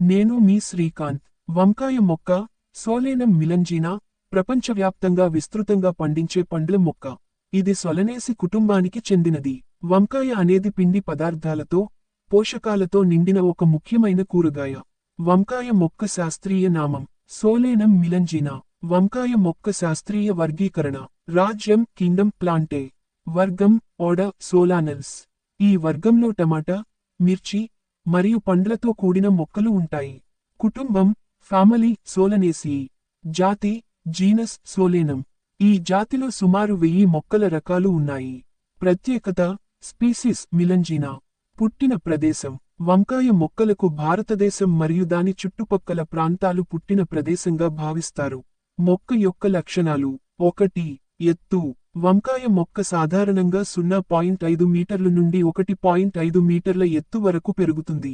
నేను మీ శ్రీకాంత్. వంకాయ మొక్క సోలేనం మిలంజీనా ప్రపంచవ్యాప్తంగా విస్తృతంగా పండించే పండ్ల మొక్క. ఇది సొలనేసి కుటుంబానికి చెందినది. వంకాయ అనేది పిండి పదార్థాలతో పోషకాలతో నిండిన ఒక ముఖ్యమైన కూరగాయ. వంకాయ మొక్క శాస్త్రీయ నామం. సోలేనం మిలంజీనా. వంకాయ మొక్క శాస్త్రీయ వర్గీకరణ. రాజ్యం కింగ్డమ్ ప్లాంటే. వర్గం ఓడ సోలానల్స్. ఈ వర్గంలో టమాటా మిర్చి మరియు పండ్లతో కూడిన మొక్కలు ఉంటాయి. కుటుంబం ఫ్యామిలీ సోలనేసి. జాతి జీనస్ సోలేనం. ఈ జాతిలో సుమారు వెయ్యి మొక్కల రకాలు ఉన్నాయి. ప్రత్యేకత స్పీసీస్ మిలంజీనా. పుట్టిన ప్రదేశం. వంకాయ మొక్కలకు భారతదేశం మరియు దాని చుట్టుపక్కల ప్రాంతాలు పుట్టిన ప్రదేశంగా భావిస్తారు. మొక్క యొక్క లక్షణాలు. ఒకటి ఎత్తు. వంకాయ మొక్క సాధారణంగా సున్నా పాయింట్ ఐదు మీటర్ల నుండి ఒకటి పాయింట్ ఐదు మీటర్ల ఎత్తు వరకు పెరుగుతుంది.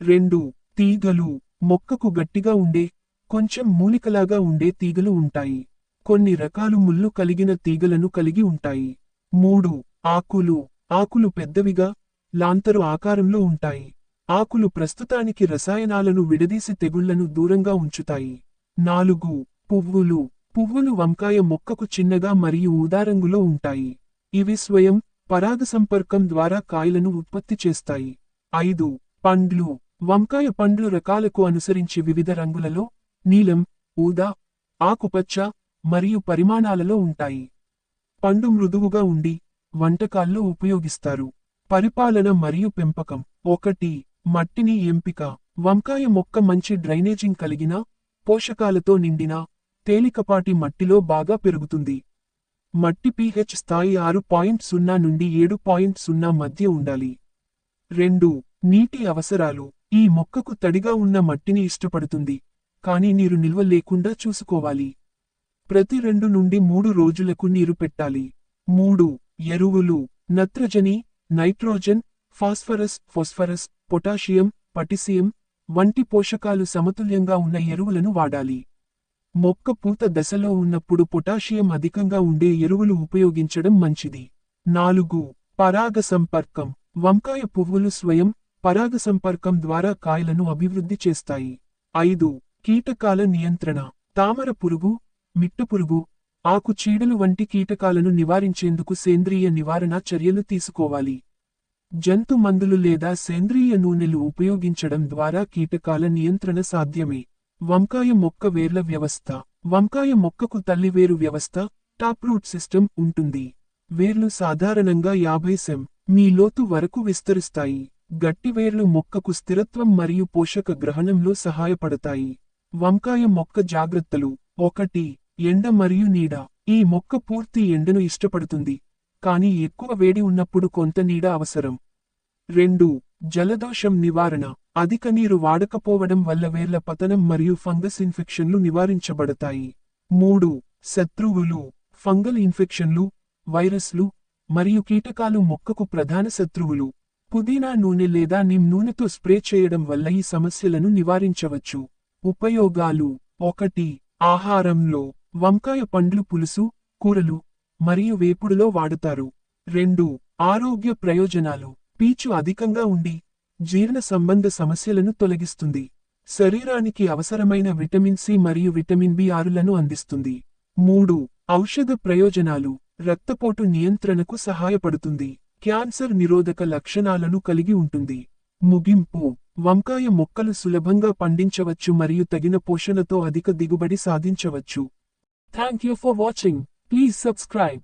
రెండు తీగలు మొక్కకు గట్టిగా ఉండే కొంచెం మూలికలాగా ఉండే తీగలు ఉంటాయి. కొన్ని రకాలు ముళ్ళు కలిగిన తీగలను కలిగి ఉంటాయి. మూడు ఆకులు ఆకులు పెద్దవిగా లాంతరు ఆకారంలో ఉంటాయి. ఆకులు ప్రస్తుతానికి రసాయనాలను విడదీసి తెగుళ్ళను దూరంగా ఉంచుతాయి. నాలుగు పువ్వులు పువ్వులు వంకాయ మొక్కకు చిన్నగా మరియు ఊదారంగులో ఉంటాయి. ఇవి స్వయం పరాగ సంపర్కం ద్వారా కాయలను ఉత్పత్తి చేస్తాయి. ఐదు పండ్లు. వంకాయ పండ్లు రకాలకు అనుసరించి వివిధ రంగులలో నీలం ఊదా ఆకుపచ్చ మరియు పరిమాణాలలో ఉంటాయి. పండు మృదువుగా ఉండి వంటకాల్లో ఉపయోగిస్తారు. పరిపాలన మరియు పెంపకం. ఒకటి మట్టిని ఎంపిక. వంకాయ మొక్క మంచి డ్రైనేజింగ్ కలిగిన పోషకాలతో నిండిన తేలికపాటి మట్టిలో బాగా పెరుగుతుంది. మట్టి పీహెచ్ స్థాయి ఆరు పాయింట్ సున్నా నుండి ఏడు పాయింట్ సున్నా మధ్య ఉండాలి. రెండు నీటి అవసరాలు. ఈ మొక్కకు తడిగా ఉన్న మట్టిని ఇష్టపడుతుంది. కానీ నీరు నిల్వ లేకుండా చూసుకోవాలి. ప్రతి రెండు నుండి మూడు రోజులకు నీరు పెట్టాలి. మూడు ఎరువులు. నత్రజని nitrogen phosphorus phosphorus potassium potassium వంటి పోషకాలు సమతుల్యంగా ఉన్న ఎరువులను వాడాలి. మొక్క పూత దశలో ఉన్నప్పుడు పొటాషియం అధికంగా ఉండే ఎరువులు ఉపయోగించడం మంచిది. నాలుగు పరాగ సంపర్కం. వంకాయ పువ్వులు స్వయం పరాగ సంపర్కం ద్వారా కాయలను అభివృద్ధి చేస్తాయి. ఐదు కీటకాల నియంత్రణ. తామర పురుగు మిట్టపురుగు ఆకు చీడలు వంటి కీటకాలను నివారించేందుకు సేంద్రియ నివారణ చర్యలు తీసుకోవాలి. జంతు మందులు లేదా సేంద్రియ నూనెలు ఉపయోగించడం ద్వారా కీటకాల నియంత్రణ సాధ్యమే. వంకాయ మొక్క వేర్ల వ్యవస్థ. వంకాయ మొక్కకు తల్లివేరు వ్యవస్థ. టాప్రూట్ సిస్టమ్ ఉంటుంది. వేర్లు సాధారణంగా యాభై సెం. మీ లోతు వరకు విస్తరిస్తాయి. గట్టి వేర్లు మొక్కకు స్థిరత్వం మరియు పోషక గ్రహణంలో సహాయపడతాయి. వంకాయ మొక్క జాగ్రత్తలు. ఒకటి ఎండ మరియు నీడ. ఈ మొక్క పూర్తి ఎండను ఇష్టపడుతుంది. కానీ ఎక్కువ వేడి ఉన్నప్పుడు కొంత నీడ అవసరం. రెండు జలదోషం నివారణ. అధిక నీరు వాడకపోవడం వల్ల వేర్ల పతనం మరియు ఫంగస్ ఇన్ఫెక్షన్లు నివారించబడతాయి. మూడు శత్రువులు ఫంగల్ ఇన్ఫెక్షన్లు వైరస్లు మరియు కీటకాలు మొక్కకు ప్రధాన శత్రువులు. పుదీనా నూనె లేదా నిమ్ నూనెతో స్ప్రే చేయడం వల్ల ఈ సమస్యలను నివారించవచ్చు. ఉపయోగాలు ఒకటి ఆహారంలో వంకాయ పండ్లు పులుసు కూరలు మరియు వేపుడులో వాడుతారు. రెండు ఆరోగ్య ప్రయోజనాలు. పీచు అధికంగా ఉండి జీర్ణ సంబంధ సమస్యలను తొలగిస్తుంది. శరీరానికి అవసరమైన విటమిన్ సి మరియు విటమిన్ బి ఆరులను అందిస్తుంది. మూడు ఔషధ ప్రయోజనాలు. రక్తపోటు నియంత్రణకు సహాయపడుతుంది. క్యాన్సర్ నిరోధక లక్షణాలను కలిగి ఉంటుంది. ముగింపు వంకాయ మొక్కలు సులభంగా పండించవచ్చు మరియు తగిన పోషణతో అధిక దిగుబడి సాధించవచ్చు. Thank you for watching please subscribe